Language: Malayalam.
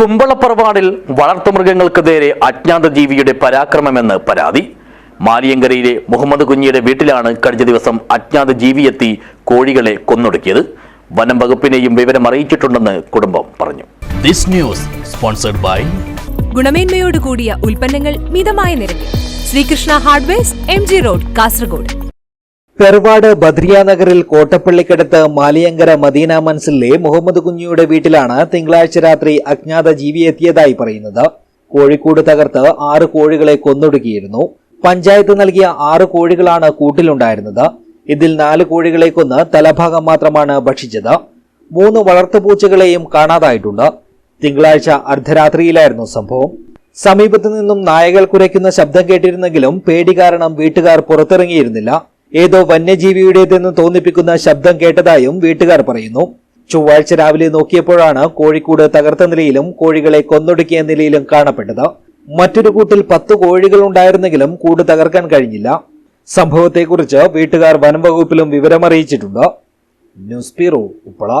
കുമ്പളപ്പറവാടിൽ വളർത്തുമൃഗങ്ങൾക്കെതിരെ അജ്ഞാത ജീവിയുടെ പരാക്രമമെന്ന് പരാതി. മാലിയങ്കരയിലെ മുഹമ്മദ് കുഞ്ഞിയുടെ വീട്ടിലാണ് കഴിഞ്ഞ ദിവസം അജ്ഞാത ജീവിയെത്തി കോഴികളെ കൊന്നൊടുക്കിയത്. വനം വകുപ്പിനെയും വിവരം അറിയിച്ചിട്ടുണ്ടെന്ന് കുടുംബം പറഞ്ഞു. This news sponsored by ഗുണമേന്മയോട് കൂടിയ ഉൽപ്പന്നങ്ങൾ മിതമായ നിരക്കിൽ. Sreekrishna hardware M G road Kasaragod. Perwad Badriya നഗറിൽ കോട്ടപ്പള്ളിക്കടുത്ത് മാലിയങ്കര മദീന മൻസിലെ മുഹമ്മദ് കുഞ്ഞിയുടെ വീട്ടിലാണ് തിങ്കളാഴ്ച രാത്രി അജ്ഞാത ജീവി എത്തിയതായി പറയുന്നത്. കോഴിക്കൂട് തകർത്ത് ആറ് കോഴികളെ കൊന്നൊടുക്കിയിരുന്നു. പഞ്ചായത്ത് നൽകിയ ആറ് കോഴികളാണ് കൂട്ടിലുണ്ടായിരുന്നത്. ഇതിൽ നാല് കോഴികളെ കൊന്ന് തലഭാഗം മാത്രമാണ് ഭക്ഷിച്ചത്. മൂന്ന് വളർത്തുപൂച്ചകളെയും കാണാതായിട്ടുണ്ട്. തിങ്കളാഴ്ച അർദ്ധരാത്രിയിലായിരുന്നു സംഭവം. സമീപത്തു നിന്നും നായകൾ കുരയ്ക്കുന്ന ശബ്ദം കേട്ടിരുന്നെങ്കിലും പേടി കാരണം വീട്ടുകാർ പുറത്തിറങ്ങിയിരുന്നില്ല. ഏതോ വന്യജീവിയുടേതെന്ന് തോന്നിപ്പിക്കുന്ന ശബ്ദം കേട്ടതായും വീട്ടുകാർ പറയുന്നു. ചൊവ്വാഴ്ച രാവിലെ നോക്കിയപ്പോഴാണ് കോഴിക്കൂട് തകർത്ത നിലയിലും കോഴികളെ കൊന്നൊടുക്കിയ നിലയിലും കാണപ്പെട്ടത്. മറ്റൊരു കൂട്ടിൽ പത്ത് കോഴികൾ ഉണ്ടായിരുന്നെങ്കിലും കൂട് തകർക്കാൻ കഴിഞ്ഞില്ല. സംഭവത്തെക്കുറിച്ച് വീട്ടുകാർ വനം വകുപ്പിലും വിവരമറിയിച്ചിട്ടുണ്ട്. News bureau Uppala.